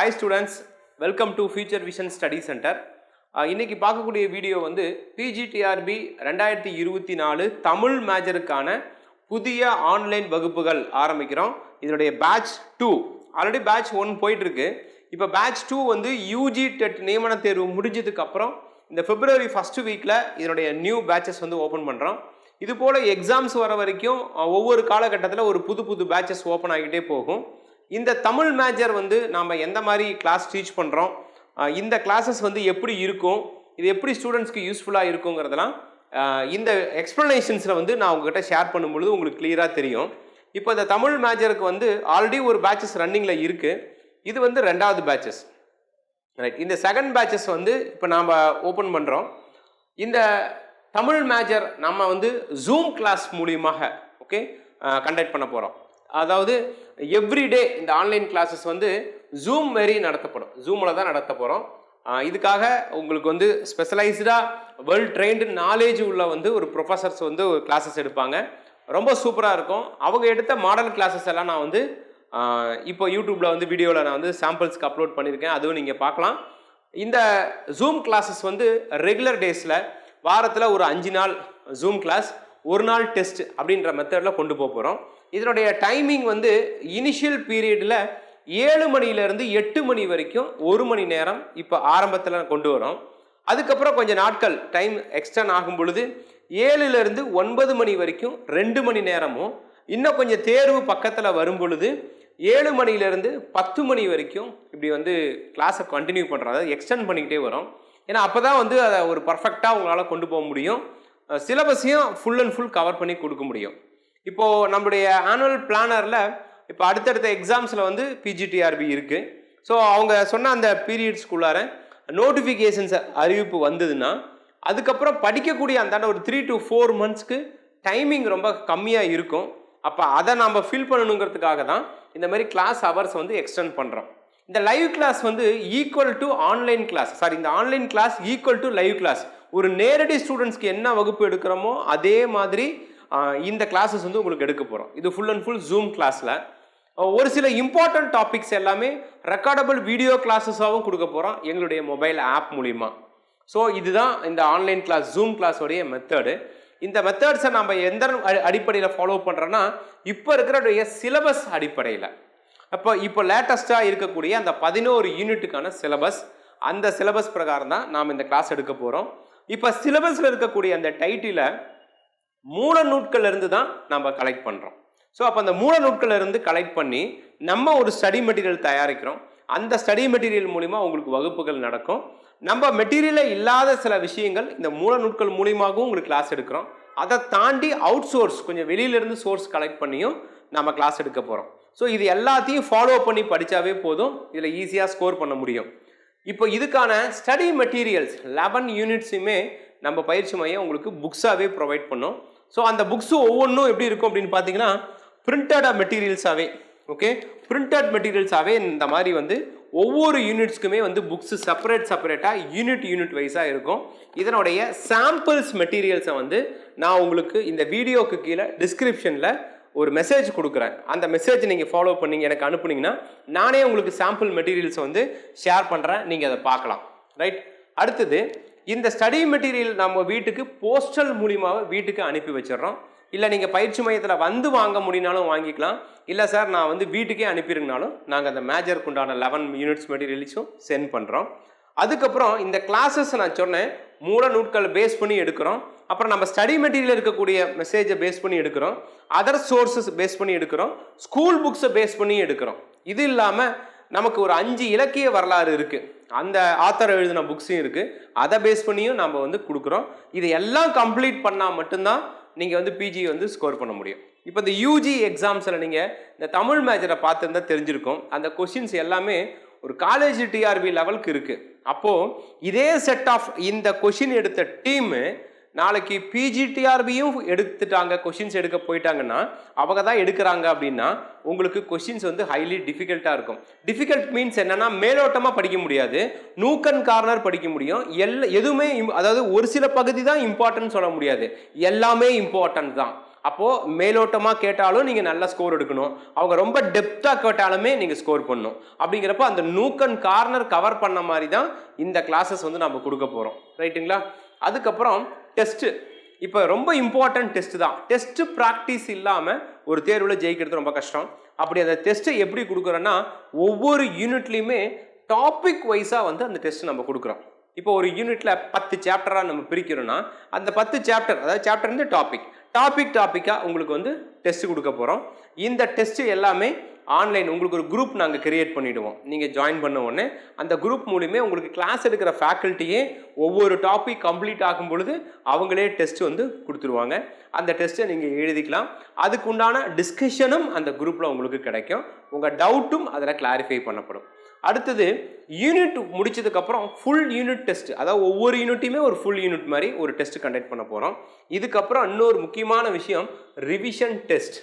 Hi students welcome to future vision study centre இன்றைக்கி பார்க்கக்கூடிய video வந்து பிஜிடிஆர்பி ரெண்டாயிரத்தி இருபத்தி நாலு தமிழ் மேஜருக்கான புதிய ஆன்லைன் வகுப்புகள் ஆரம்பிக்கிறோம். இதனுடைய batch two already batch one போயிட்டுருக்கு. இப்போ பேட்ச் டூ வந்து யூஜி டெட் நியமன தேர்வு முடிஞ்சதுக்கப்புறம் இந்த பிப்ரவரி ஃபஸ்ட்டு வீக்கில் இதனுடைய நியூ பேட்சஸ் வந்து ஓப்பன் பண்ணுறோம் இது போல் எக்ஸாம்ஸ் வர வரைக்கும் ஒவ்வொரு காலகட்டத்தில் ஒரு புது புது பேட்சஸ் ஓப்பன் ஆகிட்டே போகும். இந்த தமிழ் மேஜர் வந்து நாம் எந்த மாதிரி கிளாஸ் டீச் பண்ணுறோம் இந்த கிளாஸஸ் வந்து எப்படி இருக்கும்? இது எப்படி ஸ்டூடெண்ட்ஸ்க்கு யூஸ்ஃபுல்லாக இருக்குங்கிறதெல்லாம் இந்த எக்ஸ்ப்ளனேஷன்ஸில் வந்து நான் உங்ககிட்ட ஷேர் பண்ணும்பொழுது உங்களுக்கு கிளியராக தெரியும். இப்போ இந்த தமிழ் மேஜருக்கு வந்து ஆல்ரெடி ஒரு பேட்சஸ் ரன்னிங்கில் இருக்குது இது வந்து ரெண்டாவது பேட்சஸ் ரைட் இந்த செகண்ட் பேட்சஸ் வந்து இப்போ நாம் ஓப்பன் பண்ணுறோம் இந்த தமிழ் மேஜர் நம்ம வந்து ஜூம் கிளாஸ் மூலியமாக ஓகே கண்டக்ட் பண்ண போகிறோம் அதாவது எவ்ரிடே இந்த ஆன்லைன் கிளாஸஸ் வந்து ஜூம் மாரி நடத்தப்படும். ஜூமில் தான் நடத்த போகிறோம் இதுக்காக உங்களுக்கு வந்து ஸ்பெஷலைஸ்டாக வெல் ட்ரெயின்டு நாலேஜ் உள்ள வந்து ஒரு ப்ரொஃபஸர்ஸ் வந்து ஒரு கிளாஸஸ் எடுப்பாங்க. ரொம்ப சூப்பராக இருக்கும். அவங்க எடுத்த மாடல் கிளாஸஸ் எல்லாம் நான் வந்து இப்போ யூடியூப்பில் வந்து வீடியோவில் நான் வந்து சாம்பிள்ஸ்க்கு அப்லோட் பண்ணியிருக்கேன். அதுவும் நீங்கள் பார்க்கலாம். இந்த ஜூம் கிளாஸஸ் வந்து ரெகுலர் டேஸில் வாரத்தில் ஒரு அஞ்சு நாள் ஜூம் கிளாஸ் ஒரு நாள் டெஸ்ட் அப்படின்ற மெத்தடில் கொண்டு போக போகிறோம் இதனுடைய டைமிங் வந்து இனிஷியல் பீரியடில் ஏழு மணிலேருந்து எட்டு மணி வரைக்கும் ஒரு மணி நேரம் இப்போ ஆரம்பத்தில் கொண்டு வரோம். அதுக்கப்புறம் கொஞ்சம் நாட்கள் டைம் எக்ஸ்டர்ன் ஆகும் பொழுது ஏழுலேருந்து ஒன்பது மணி வரைக்கும் ரெண்டு மணி நேரமும் இன்னும் கொஞ்சம் தேர்வு பக்கத்தில் வரும் பொழுது ஏழு மணிலேருந்து பத்து மணி வரைக்கும் இப்படி வந்து கிளாஸை கண்டினியூ பண்ணுறோம் அதாவது எக்ஸ்டெண்ட் பண்ணிக்கிட்டே வரும். ஏன்னா அப்போ தான் வந்து அதை ஒரு பர்ஃபெக்டாக உங்களால் கொண்டு போக முடியும். சிலபஸையும் ஃபுல் அண்ட் ஃபுல் கவர் பண்ணி கொடுக்க முடியும். இப்போது நம்முடைய ஆனுவல் பிளானரில் இப்போ அடுத்தடுத்த எக்ஸாம்ஸில் வந்து பிஜிடிஆர்பி இருக்குது ஸோ அவங்க சொன்ன அந்த பீரியட்ஸ்க்குள்ளார நோட்டிஃபிகேஷன்ஸ் அறிவிப்பு வந்ததுன்னா அதுக்கப்புறம் படிக்கக்கூடிய அந்தாண்ட ஒரு த்ரீ டு ஃபோர் மந்த்ஸ்க்கு டைமிங் ரொம்ப கம்மியாக இருக்கும். அப்போ அதை நம்ம ஃபில் பண்ணணுங்கிறதுக்காக தான் இந்த மாதிரி கிளாஸ் ஹவர்ஸ் வந்து எக்ஸ்டெண்ட் பண்ணுறோம் இந்த லைவ் கிளாஸ் வந்து equal to online class sorry இந்த online class equal to live class ஒரு நேரடி ஸ்டூடெண்ட்ஸ்க்கு என்ன வகுப்பு எடுக்கிறோமோ அதே மாதிரி இந்த கிளாஸஸ் வந்து உங்களுக்கு எடுக்க போகிறோம் இது ஃபுல் அண்ட் ஃபுல் ஜூம் கிளாஸில் ஒரு சில இம்பார்ட்டன்ட் டாபிக்ஸ் எல்லாமே ரெக்கார்டபிள் வீடியோ கிளாஸஸாகவும் கொடுக்க போகிறோம் எங்களுடைய மொபைல் ஆப் மூலிமா ஸோ இதுதான் இந்த ஆன்லைன் கிளாஸ் ஜூம் கிளாஸோடைய மெத்தடு இந்த மெத்தட்ஸை நம்ம எந்த அடிப்படையில் ஃபாலோ பண்ணுறோன்னா இப்போ இருக்கிற சிலபஸ் அடிப்படையில். அப்போ இப்போ லேட்டஸ்ட்டாக இருக்கக்கூடிய அந்த பதினோரு யூனிட்டுக்கான சிலபஸ் அந்த சிலபஸ் பிரகாரம் தான் நாம் இந்த கிளாஸ் எடுக்க போகிறோம் இப்போ சிலபஸில் இருக்கக்கூடிய அந்த டைட்டிலை மூல நூட்கள்ல இருந்து தான் நம்ம கலெக்ட் பண்ணுறோம் ஸோ அப்போ அந்த மூல நூட்கள்ல இருந்து கலெக்ட் பண்ணி நம்ம ஒரு ஸ்டடி மெட்டீரியல் தயாரிக்கிறோம். அந்த ஸ்டடி மெட்டீரியல் மூலிமா உங்களுக்கு வகுப்புகள் நடக்கும். நம்ம மெட்டீரியலே இல்லாத சில விஷயங்கள் இந்த மூல நூட்கள் மூலியமாகவும் உங்களுக்கு கிளாஸ் எடுக்கிறோம். அதை தாண்டி அவுட் சோர்ஸ் கொஞ்சம் வெளியிலேருந்து சோர்ஸ் கலெக்ட் பண்ணியும் நம்ம கிளாஸ் எடுக்க போகிறோம் ஸோ இது எல்லாத்தையும் ஃபாலோ பண்ணி படித்தாவே போதும். இதில் ஈஸியாக ஸ்கோர் பண்ண முடியும். இப்போ இதுக்கான ஸ்டடி மெட்டீரியல்ஸ் லெவன் யூனிட்ஸுமே நம்ம பயிற்சி மையம் உங்களுக்கு புக்ஸாகவே ப்ரொவைட் பண்ணோம். ஸோ அந்த புக்ஸு ஒவ்வொன்றும் எப்படி இருக்கும் அப்படின்னு பார்த்தீங்கன்னா பிரிண்டடாக மெட்டீரியல்ஸாகவே ஓகே பிரிண்டட் மெட்டீரியல்ஸாகவே இந்த மாதிரி வந்து ஒவ்வொரு யூனிட்ஸ்க்குமே வந்து புக்ஸு செப்பரேட் செப்பரேட்டாக யூனிட் யூனிட் வைஸாக இருக்கும். இதனுடைய சாம்பிள்ஸ் மெட்டீரியல்ஸை வந்து நான் உங்களுக்கு இந்த வீடியோக்கு கீழே டிஸ்கிரிப்ஷனில் ஒரு மெசேஜ் கொடுக்குறேன். அந்த மெசேஜ் நீங்கள் ஃபாலோ பண்ணிங்க எனக்கு அனுப்புனீங்கன்னா நானே உங்களுக்கு சாம்பிள் மெட்டீரியல்ஸை வந்து ஷேர் பண்ணுறேன் நீங்கள் அதை பார்க்கலாம். ரைட் அடுத்தது இந்த ஸ்டடி மெட்டீரியல் நம்ம வீட்டுக்கு போஸ்டல் மூலியமாக வீட்டுக்கு அனுப்பி வச்சிடுறோம். இல்லை நீங்கள் பயிற்சி மையத்தில் வந்து வாங்க முடினாலும் வாங்கிக்கலாம். இல்லை சார் நான் வந்து வீட்டுக்கே அனுப்பிடுங்கனாலும் நாங்கள் அந்த மேஜருக்கு உண்டான லெவன் யூனிட்ஸ் மெட்டீரியல்ஸும் சென்ட் பண்ணுறோம் அதுக்கப்புறம் இந்த கிளாஸஸ் நான் சொன்னேன். மூல நூட்கள் பேஸ் பண்ணி எடுக்கிறோம். அப்புறம் நம்ம ஸ்டடி மெட்டீரியல் இருக்கக்கூடிய மெசேஜை பேஸ் பண்ணி எடுக்கிறோம். அதர் சோர்ஸஸ் பேஸ் பண்ணி எடுக்கிறோம். ஸ்கூல் புக்ஸை பேஸ் பண்ணி எடுக்கிறோம். இது இல்லாமல் நமக்கு ஒரு அஞ்சு இலக்கிய வரலாறு இருக்குது அந்த ஆத்தர் எழுதின புக்ஸும் இருக்குது அதை பேஸ் பண்ணியும் நம்ம வந்து கொடுக்குறோம். இது எல்லாம் கம்ப்ளீட் பண்ணால் மட்டும்தான் நீங்கள் வந்து பிஜி வந்து ஸ்கோர் பண்ண முடியும். இப்போ இந்த யூஜி எக்ஸாம்ஸில் நீங்கள் இந்த தமிழ் மேஜரை பார்த்துருந்தா தெரிஞ்சிருக்கும். அந்த கொஷின்ஸ் எல்லாமே ஒரு காலேஜ் டிஆர்பி லெவலுக்கு இருக்குது அப்போது இதே செட் ஆஃப் இந்த கொஷின் எடுத்த டீமு நாளைக்கு பிஜிடிஆர்பியும் எடுத்துட்டாங்க கொஷின்ஸ் எடுக்க போயிட்டாங்கன்னா அவங்க தான் எடுக்கிறாங்க அப்படின்னா உங்களுக்கு கொஷின்ஸ் வந்து ஹைலி டிஃபிகல்ட்டாக இருக்கும். டிஃபிகல்ட் மீன்ஸ் என்னன்னா மேலோட்டமாக படிக்க முடியாது. நூக்கன் கார்னர் படிக்க முடியும். எல் எதுவுமே அதாவது ஒரு சில பகுதி தான் இம்பார்ட்டன்ட் சொல்ல முடியாது. எல்லாமே இம்பார்ட்டன்ட் தான். அப்போது மேலோட்டமாக கேட்டாலும் நீங்கள் நல்ல ஸ்கோர் எடுக்கணும். அவங்க ரொம்ப டெப்த்தாக கேட்டாலுமே நீங்கள் ஸ்கோர் பண்ணணும். அப்படிங்கிறப்ப அந்த நூக்கன் கார்னர் கவர் பண்ண மாதிரி தான் இந்த கிளாஸஸ் வந்து நம்ம கொடுக்க போகிறோம் ரைட்டுங்களா அதுக்கப்புறம் டெஸ்ட்டு இப்போ ரொம்ப இம்பார்ட்டன்ட் டெஸ்ட் தான். டெஸ்ட் ப்ராக்டிஸ் இல்லாமல் ஒரு தேர்வில் ஜெயிக்கிறது ரொம்ப கஷ்டம். அப்படி அந்த டெஸ்ட்டை எப்படி கொடுக்குறோன்னா ஒவ்வொரு யூனிட்லேயுமே டாபிக் வைஸாக வந்து அந்த டெஸ்ட் நம்ம கொடுக்குறோம். இப்போ ஒரு யூனிட்டில் பத்து சாப்டராக நம்ம பிரிக்கிறோன்னா அந்த பத்து சாப்டர் அதாவது சாப்டர் வந்து டாபிக் டாபிக் டாப்பிக்காக உங்களுக்கு வந்து டெஸ்ட் கொடுக்க போகிறோம் இந்த டெஸ்ட்டு எல்லாமே ஆன்லைன் உங்களுக்கு ஒரு குரூப் நாங்கள் கிரியேட் பண்ணிவிடுவோம் நீங்கள் ஜாயின் பண்ண உடனே அந்த குரூப் மூலியமே உங்களுக்கு கிளாஸ் எடுக்கிற ஃபேக்கல்ட்டியே ஒவ்வொரு டாபிக் கம்ப்ளீட் ஆகும் பொழுது அவங்களே டெஸ்ட் வந்து கொடுத்துருவாங்க. அந்த டெஸ்ட்டை நீங்கள் எழுதிக்கலாம். அதுக்கு உண்டான டிஸ்கஷனும் அந்த குரூப்பில் உங்களுக்கு கிடைக்கும். உங்கள் டவுட்டும் அதில் கிளாரிஃபை பண்ணப்படும். அடுத்தது யூனிட் முடிச்சதுக்கப்புறம் ஃபுல் யூனிட் டெஸ்ட் அதாவது ஒவ்வொரு யூனிட்டையுமே ஒரு ஃபுல் யூனிட் மாதிரி ஒரு டெஸ்ட் கண்டக்ட் பண்ண போகிறோம் இதுக்கப்புறம் இன்னொரு முக்கியமான விஷயம் ரிவிஷன் டெஸ்ட்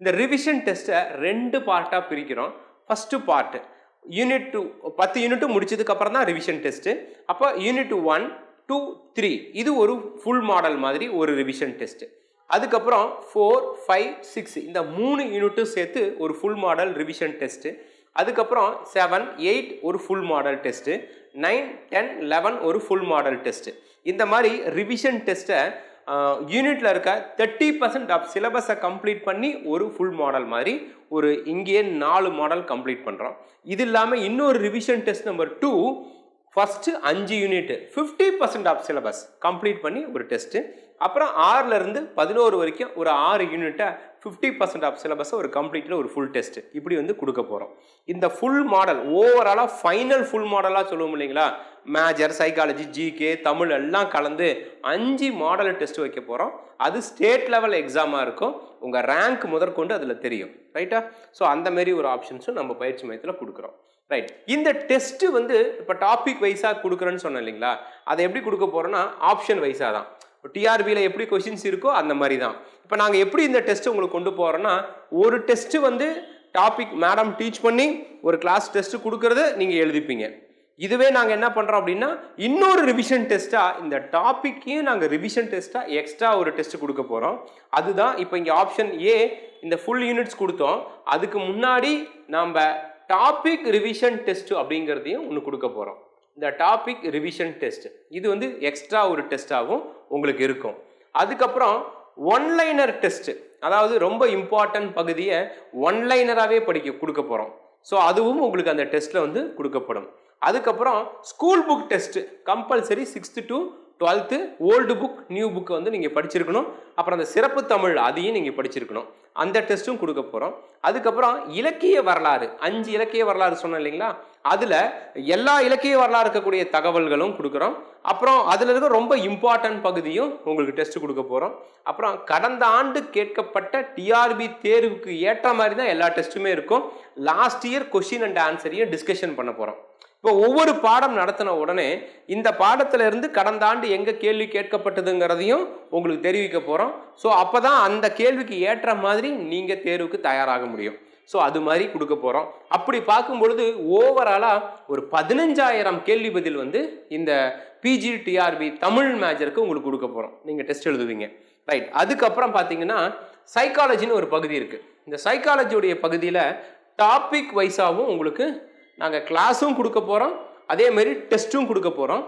இந்த ரிவிஷன் டெஸ்ட்டை ரெண்டு பார்ட்டாக பிரிக்கிறோம். ஃபஸ்ட்டு பார்ட்டு யூனிட் டூ பத்து யூனிட்டும் முடிச்சதுக்கப்புறம் தான் ரிவிஷன் டெஸ்ட்டு அப்போ யூனிட் ஒன் டூ த்ரீ இது ஒரு ஃபுல் மாடல் மாதிரி ஒரு ரிவிஷன் டெஸ்ட்டு அதுக்கப்புறம் ஃபோர் ஃபைவ் சிக்ஸ் இந்த மூணு யூனிட்டும் சேர்த்து ஒரு ஃபுல் மாடல் ரிவிஷன் டெஸ்ட்டு அதுக்கப்புறம் செவன் எயிட் ஒரு full model test nine ten eleven ஒரு ஃபுல் மாடல் டெஸ்ட்டு இந்த மாதிரி ரிவிஷன் டெஸ்ட்டை யூனிட்டில் இருக்க தேர்ட்டி பர்சன்ட் ஆஃப் சிலபஸை கம்ப்ளீட் பண்ணி ஒரு ஃபுல் மாடல் மாதிரி ஒரு இங்கேயே நாலு மாடல் கம்ப்ளீட் பண்ணுறோம் இது இல்லாமல் இன்னொரு revision test number two first அஞ்சு unit fifty percent of syllabus complete பண்ணி ஒரு டெஸ்ட்டு அப்புறம் ஆறுலேருந்து பதினோரு வரைக்கும் ஒரு ஆறு யூனிட்டை ஃபிஃப்டி பர்சன்ட் ஆஃப் சிலபஸை ஒரு கம்ப்ளீட்டில் ஒரு ஃபுல் டெஸ்ட் இப்படி வந்து கொடுக்க போகிறோம் இந்த ஃபுல் மாடல் ஓவராலாக ஃபைனல் ஃபுல் மாடலாக சொல்லுவோம் இல்லைங்களா? மேஜர் சைக்காலஜி ஜிகே தமிழ் எல்லாம் கலந்து அஞ்சு மாடல் டெஸ்ட் வைக்க போகிறோம் அது ஸ்டேட் லெவல் எக்ஸாமாக இருக்கும். உங்கள் ரேங்க் முதற்கொண்டு அதில் தெரியும். ரைட்டா ஸோ அந்தமாரி ஒரு ஆப்ஷன்ஸும் நம்ம பயிற்சி மையத்தில் கொடுக்குறோம். ரைட் இந்த டெஸ்ட்டு வந்து இப்போ டாபிக் வைஸாக கொடுக்குறேன்னு சொன்னேன் இல்லைங்களா? அதை எப்படி கொடுக்க போகிறோன்னா ஆப்ஷன் வைஸாக தான். டிஆர்பியில் எப்படி கொஷின்ஸ் இருக்கோ அந்த மாதிரி தான். இப்போ நாங்கள் எப்படி இந்த டெஸ்ட்டு உங்களுக்கு கொண்டு போகிறோன்னா ஒரு டெஸ்ட்டு வந்து டாபிக் மேடம் டீச் பண்ணி ஒரு கிளாஸ் டெஸ்ட்டு கொடுக்கறத நீங்கள் எழுதிப்பீங்க. இதுவே நாங்கள் என்ன பண்ணுறோம் அப்படின்னா இன்னொரு ரிவிஷன் டெஸ்ட்டாக இந்த டாப்பிக்கையும் நாங்கள் ரிவிஷன் டெஸ்ட்டாக எக்ஸ்ட்ரா ஒரு டெஸ்ட் கொடுக்க போகிறோம் அதுதான் இப்போ இங்கே ஆப்ஷன் ஏ இந்த ஃபுல் யூனிட்ஸ் கொடுத்தோம். அதுக்கு முன்னாடி நாம் டாபிக் ரிவிஷன் டெஸ்ட் அப்படிங்கிறதையும் ஒன்று கொடுக்க போகிறோம் இந்த டாபிக் ரிவிஷன் டெஸ்ட் இது வந்து எக்ஸ்ட்ரா ஒரு டெஸ்ட்டாகவும் உங்களுக்கு இருக்கும். அதுக்கப்புறம் ஒன்லைனர் டெஸ்ட் அதாவது ரொம்ப இம்பார்ட்டன்ட் பகுதியை ஒன்லைனராகவே படிக்க கொடுக்க போகிறோம் ஸோ அதுவும் உங்களுக்கு அந்த டெஸ்ட்டில் வந்து கொடுக்கப்படும். அதுக்கப்புறம் school book test compulsory sixth to twelfth old book new book வந்து நீங்கள் படிச்சிருக்கணும். அப்புறம் அந்த சிறப்பு தமிழ் அதையும் நீங்கள் படிச்சிருக்கணும். அந்த டெஸ்ட்டும் கொடுக்க போகிறோம் அதுக்கப்புறம் இலக்கிய வரலாறு அஞ்சு இலக்கிய வரலாறு சொன்னேன் இல்லைங்களா? அதில் எல்லா இலக்கிய வரலாறு இருக்கக்கூடிய தகவல்களும் கொடுக்குறோம். அப்புறம் அதில் இருக்க ரொம்ப இம்பார்ட்டன்ட் பகுதியும் உங்களுக்கு டெஸ்ட் கொடுக்க போகிறோம் அப்புறம் கடந்த ஆண்டு கேட்கப்பட்ட டிஆர்பி தேர்வுக்கு ஏற்ற மாதிரி தான் எல்லா டெஸ்ட்டுமே இருக்கும். லாஸ்ட் இயர் கொஷின் அண்ட் ஆன்சரையும் டிஸ்கஷன் பண்ண போகிறோம் இப்போ ஒவ்வொரு பாடம் நடத்தின உடனே இந்த பாடத்திலிருந்து கடந்த ஆண்டு எங்கே கேள்வி கேட்கப்பட்டதுங்கிறதையும் உங்களுக்கு தெரிவிக்க போகிறோம் ஸோ அப்போ தான் அந்த கேள்விக்கு ஏற்ற மாதிரி நீங்கள் தேர்வுக்கு தயாராக முடியும். ஸோ அது மாதிரி கொடுக்க போகிறோம் அப்படி பார்க்கும் பொழுது ஒரு பதினஞ்சாயிரம் கேள்வி பதில் வந்து இந்த பிஜி டிஆர்பி தமிழ் மேஜருக்கு உங்களுக்கு கொடுக்க போகிறோம் நீங்கள் டெஸ்ட் எழுதுவீங்க. ரைட் அதுக்கப்புறம் பார்த்தீங்கன்னா சைக்காலஜின்னு ஒரு பகுதி இருக்குது இந்த சைக்காலஜியுடைய பகுதியில் டாபிக் வைஸாகவும் உங்களுக்கு நாங்கள் கிளாஸும் கொடுக்க போகிறோம் அதே மாதிரி டெஸ்ட்டும் கொடுக்க போகிறோம்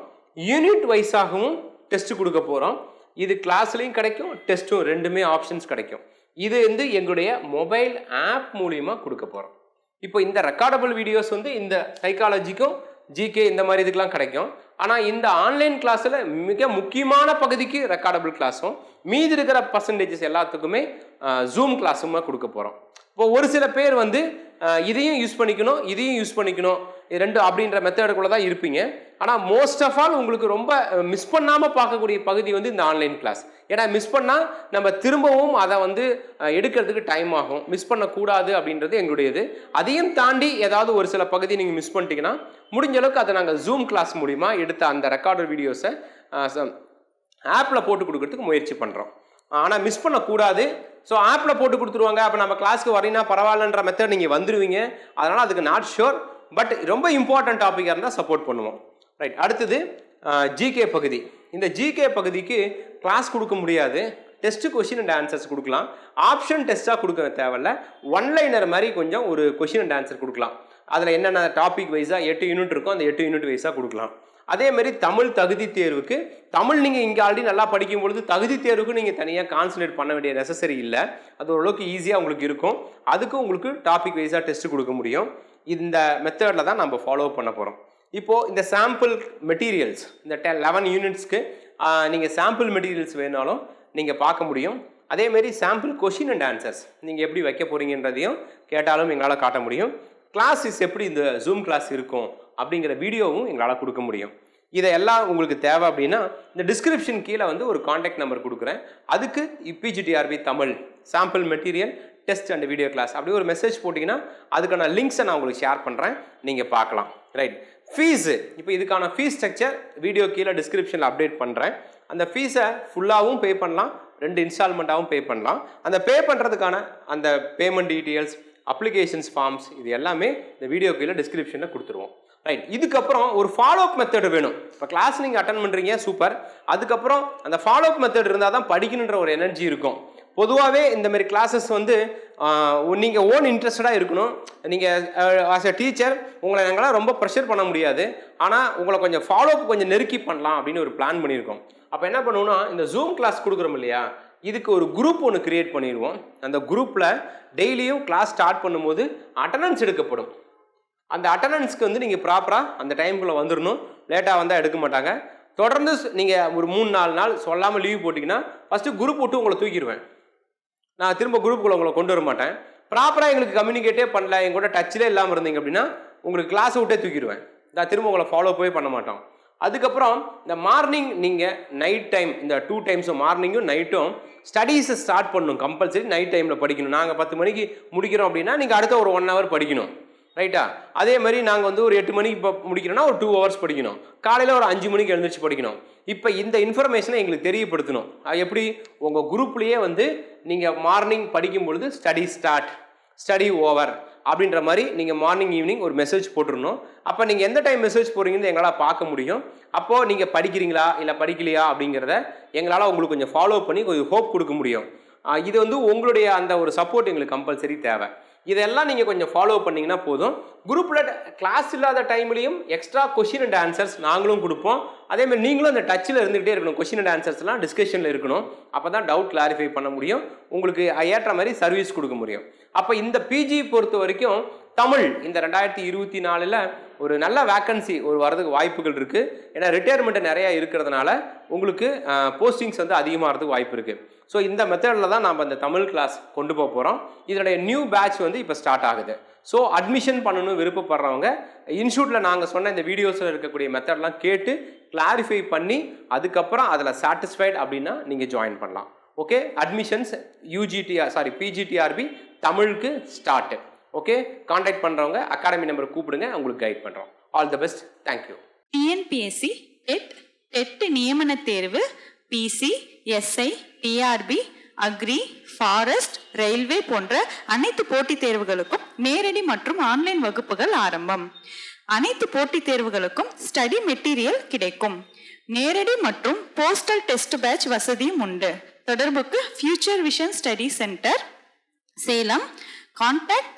யூனிட் வைஸாகவும் டெஸ்ட் கொடுக்க போகிறோம் இது கிளாஸ்லேயும் கிடைக்கும் டெஸ்ட்டும் ரெண்டுமே ஆப்ஷன்ஸ் கிடைக்கும். இது வந்து எங்களுடைய மொபைல் ஆப் மூலியமாக கொடுக்க போகிறோம் இப்போ இந்த ரெக்கார்டபிள் வீடியோஸ் வந்து இந்த சைக்காலஜிக்கும் ஜிகே இந்த மாதிரி இதுக்கெலாம் கிடைக்கும். ஆனால் இந்த ஆன்லைன் கிளாஸில் மிக முக்கியமான பகுதிக்கு ரெக்கார்டபிள் கிளாஸும் மீதி இருக்கிற பர்சன்டேஜஸ் எல்லாத்துக்குமே ஜூம் கிளாஸுமே கொடுக்க போகிறோம் இப்போ ஒரு சில பேர் வந்து இதையும் யூஸ் பண்ணிக்கணும் இதையும் யூஸ் பண்ணிக்கணும். ரெண்டு அப்படின்ற மெத்தடுக்குள்ள தான் இருப்பீங்க. ஆனால் மோஸ்ட் ஆஃப் ஆல் உங்களுக்கு ரொம்ப மிஸ் பண்ணாமல் பார்க்கக்கூடிய பகுதி வந்து இந்த ஆன்லைன் கிளாஸ் ஏன்னா மிஸ் பண்ணால் நம்ம திரும்பவும் அதை வந்து எடுக்கிறதுக்கு டைம் ஆகும். மிஸ் பண்ணக்கூடாது அப்படின்றது எங்களுடையது. அதையும் தாண்டி ஏதாவது ஒரு சில பகுதி நீங்கள் மிஸ் பண்ணிட்டீங்கன்னா முடிஞ்ச அளவுக்கு அதை நாங்கள் ஜூம் கிளாஸ் மூலிமா எடுத்த அந்த ரெக்கார்டர் வீடியோஸை ஆப்பில் போட்டு கொடுக்கறதுக்கு முயற்சி பண்ணுறோம் ஆனால் மிஸ் பண்ணக்கூடாது. ஸோ ஆப்பில் போட்டு கொடுத்துருவாங்க. அப்போ நம்ம கிளாஸ்க்கு வரீங்கன்னா பரவாயில்லன்ற மெத்தட் நீங்கள் வந்துடுவீங்க அதனால் அதுக்கு நாட் ஷுர் பட் ரொம்ப இம்பார்ட்டன்ட் டாப்பிக்காக இருந்தால் சப்போர்ட் பண்ணுவோம். ரைட் அடுத்தது ஜிகே பகுதி. இந்த ஜிகே பகுதிக்கு கிளாஸ் கொடுக்க முடியாது. டெஸ்ட் கொஷின் அண்ட் ஆன்சர்ஸ் கொடுக்கலாம். ஆப்ஷன் டெஸ்ட்டாக கொடுக்க தேவையில்ல. ஒன்லைனர் மாதிரி கொஞ்சம் ஒரு கொஷின் அண்ட் ஆன்சர் கொடுக்கலாம். அதில் என்னென்ன டாபிக் வைஸாக எட்டு யூனிட் இருக்கோ அந்த எட்டு யூனிட் வைஸாக கொடுக்கலாம். அதேமாரி தமிழ் தகுதி தேர்வுக்கு தமிழ் நீங்கள் இங்கே ஆல்ரெடி நல்லா படிக்கும் பொழுது தகுதி தேர்வுக்கு நீங்கள் தனியாக கான்சன்ட்ரேட் பண்ண வேண்டிய நெசசரி இல்லை. அது ஓரளவுக்கு ஈஸியாக உங்களுக்கு இருக்கும். அதுக்கு உங்களுக்கு டாபிக் வைஸாக டெஸ்ட் கொடுக்க முடியும். இந்த மெத்தடில் தான் நம்ம ஃபாலோ பண்ண போகிறோம் இப்போது இந்த சாம்பிள் மெட்டீரியல்ஸ் இந்த டெ லெவன் யூனிட்ஸ்க்கு நீங்கள் சாம்பிள் மெட்டீரியல்ஸ் வேணாலும் நீங்கள் பார்க்க முடியும். அதேமாரி சாம்பிள் கொஷின் அண்ட் ஆன்சர்ஸ் நீங்கள் எப்படி வைக்க போகிறீங்கன்றதையும் கேட்டாலும் எங்களால் காட்ட முடியும். கிளாஸஸ் எப்படி இந்த ஜூம் கிளாஸ் இருக்கும் அப்படிங்கிற வீடியோவும் எங்களால் கொடுக்க முடியும். இதை எல்லாம் உங்களுக்கு தேவை அப்படின்னா இந்த டிஸ்கிரிப்ஷன் கீழே வந்து ஒரு காண்டாக்ட் நம்பர் கொடுக்குறேன். அதுக்கு இபிஜிடிஆர்பி Tamil sample material test and video class அப்படி ஒரு மெசேஜ் போட்டிங்கன்னா அதுக்கான லிங்க்ஸை நான் உங்களுக்கு ஷேர் பண்ணுறேன் நீங்கள் பார்க்கலாம். ரைட் ஃபீஸு இப்போ இதுக்கான ஃபீஸ் ஸ்ட்ரக்சர் வீடியோ கீழே டிஸ்கிரிப்ஷனில் அப்டேட் பண்ணுறேன் அந்த ஃபீஸை ஃபுல்லாகவும் பே பண்ணலாம். ரெண்டு இன்ஸ்டால்மெண்ட்டாகவும் பே பண்ணலாம். அந்த பே பண்ணுறதுக்கான அந்த பேமெண்ட் டீட்டெயில்ஸ் அப்ளிகேஷன்ஸ் ஃபார்ம்ஸ் இது எல்லாமே இந்த வீடியோ கீழே டிஸ்கிரிப்ஷனில் கொடுத்துருவோம். ரைட் இதுக்கப்புறம் ஒரு ஃபாலோ அப் மெத்தட் வேணும். இப்போ கிளாஸ் நீங்கள் அட்டன் பண்ணுறீங்க சூப்பர் அதுக்கப்புறம் அந்த ஃபாலோ அப் மெத்தட் இருந்தால் தான் படிக்கணுன்ற ஒரு எனர்ஜி இருக்கும். பொதுவாகவே இந்தமாரி கிளாஸஸ் வந்து நீங்கள் ஓன் இன்ட்ரெஸ்டடாக இருக்கணும். நீங்கள் ஆஸ் எ டீச்சர் உங்களை நாங்களாம் ரொம்ப ப்ரெஷர் பண்ண முடியாது. ஆனால் உங்களை கொஞ்சம் ஃபாலோ அப் கொஞ்சம் நெருக்கி பண்ணலாம் அப்படின்னு ஒரு பிளான் பண்ணியிருக்கோம். அப்போ என்ன பண்ணுவோம்னா இந்த ஜூம் கிளாஸ் கொடுக்குறோம் இல்லையா? இதுக்கு ஒரு குரூப் ஒன்று கிரியேட் பண்ணிடுவோம். அந்த குரூப்பில் டெய்லியும் கிளாஸ் ஸ்டார்ட் பண்ணும்போது அட்டண்டன்ஸ் எடுக்கப்படும். அந்த அட்டண்டன்ஸ்க்கு வந்து நீங்கள் ப்ராப்பராக அந்த டைமுக்குள்ளே வந்துடணும் லேட்டாக வந்தால் எடுக்க மாட்டாங்க. தொடர்ந்து நீங்கள் ஒரு மூணு நாலு நாள் சொல்லாமல் லீவ் போட்டிங்கன்னா ஃபஸ்ட்டு குரூப் விட்டு உங்களை தூக்கிடுவேன் நான் திரும்ப குரூப்புக்குள்ள உங்களை கொண்டு வர மாட்டேன். ப்ராப்பராக எங்களுக்கு கம்யூனிகேட்டே பண்ணல எங்கூட டச்சிலே இல்லாமல் இருந்தீங்க அப்படின்னா உங்களுக்கு கிளாஸை விட்டே தூக்கிடுவேன் நான் திரும்ப உங்களை ஃபாலோ போய் பண்ண மாட்டோம். அதுக்கப்புறம் இந்த மார்னிங் நீங்கள் நைட் டைம் இந்த டூ டைம்ஸும் மார்னிங்கும் நைட்டும் ஸ்டடீஸை ஸ்டார்ட் பண்ணணும் கம்பல்சரி நைட் டைமில் படிக்கணும். நாங்கள் பத்து மணிக்கு முடிக்கிறோம் அப்படின்னா நீங்கள் அடுத்த ஒரு ஒன் ஹவர் படிக்கணும். ரைட்டா அதே மாதிரி நாங்கள் வந்து ஒரு எட்டு மணிக்கு இப்போ முடிக்கிறோன்னா ஒரு டூ ஹவர்ஸ் படிக்கணும். காலையில் ஒரு அஞ்சு மணிக்கு எழுந்திரிச்சு படிக்கணும். இப்போ இந்த இன்ஃபர்மேஷனை எங்களுக்கு தெரியப்படுத்தணும். எப்படி? உங்கள் குரூப்லேயே வந்து நீங்கள் மார்னிங் படிக்கும் பொழுது ஸ்டடி ஸ்டார்ட் ஸ்டடி ஓவர் அப்படின்ற மாதிரி நீங்கள் மார்னிங் ஈவினிங் ஒரு மெசேஜ் போட்டுருணும் அப்போ நீங்கள் எந்த டைம் மெசேஜ் போடுறீங்கன்னு எங்களால் பார்க்க முடியும். அப்போது நீங்கள் படிக்கிறீங்களா? இல்லை படிக்கலையா? அப்படிங்கிறத எங்களால் உங்களுக்கு கொஞ்சம் ஃபாலோ பண்ணி கொஞ்சம் ஹோப் கொடுக்க முடியும். இது வந்து உங்களுடைய அந்த ஒரு சப்போர்ட் எங்களுக்கு கம்பல்சரி தேவை. இதெல்லாம் நீங்கள் கொஞ்சம் ஃபாலோ பண்ணிங்கன்னா போதும். குரூப்பில் கிளாஸ் இல்லாத டைம்லையும் எக்ஸ்ட்ரா கொஷின் அண்ட் ஆன்சர்ஸ் நாங்களும் கொடுப்போம். அதேமாதிரி நீங்களும் அந்த டச்சில் இருந்துகிட்டே இருக்கணும். கொஷின் அண்ட் ஆன்சர்ஸ்லாம் டிஸ்கஷனில் இருக்கணும். அப்போ தான் டவுட் கிளாரிஃபை பண்ண முடியும். உங்களுக்கு ஏற்ற மாதிரி சர்வீஸ் கொடுக்க முடியும். அப்போ இந்த பிஜி பொறுத்த வரைக்கும் தமிழ் இந்த ரெண்டாயிரத்தி இருபத்தி நாலில் ஒரு நல்ல வேக்கன்சி ஒரு வரதுக்கு வாய்ப்புகள் இருக்குது ஏன்னா ரிட்டையர்மெண்ட் நிறையா இருக்கிறதுனால உங்களுக்கு போஸ்டிங்ஸ் வந்து அதிகமாகிறதுக்கு வாய்ப்பு இருக்குது ஸோ இந்த மெத்தடில் தான் நம்ம இந்த தமிழ் கிளாஸ் கொண்டு போக போகிறோம் இதனுடைய நியூ பேட்ச் வந்து இப்போ ஸ்டார்ட் ஆகுது. ஸோ அட்மிஷன் பண்ணணும் விருப்பப்படுறவங்க இன்ஸ்டியூட்டில் நாங்கள் சொன்ன இந்த வீடியோஸில் இருக்கக்கூடிய மெத்தட்லாம் கேட்டு கிளாரிஃபை பண்ணி அதுக்கப்புறம் அதில் சாட்டிஸ்ஃபைட் அப்படின்னா நீங்கள் ஜாயின் பண்ணலாம். Okay admissions UGTR sorry PGTRB தமிழுக்கு ஸ்டார்ட்டு ஓகே காண்டாக்ட் பண்ணுறவங்க அகாடமி நம்பர் கூப்பிடுங்க உங்களுக்கு கைட் பண்ணுறோம் all the best thank you TNPSC TET TET நியமன தேர்வு PC SI TRB agri forest railway போன்ற அனைத்து போட்டித் தேர்வுகளுக்கும் நேரடி மற்றும் ஆன்லைன் வகுப்புகள் ஆரம்பம். அனைத்து போட்டித் தேர்வுகளுக்கும் ஸ்டடி மெட்டீரியல் கிடைக்கும். நேரடி மற்றும் போஸ்டல் டெஸ்ட் பேட்ச் வசதியும் உண்டு. தொடர்புக்கு future vision study centre Salem. Contact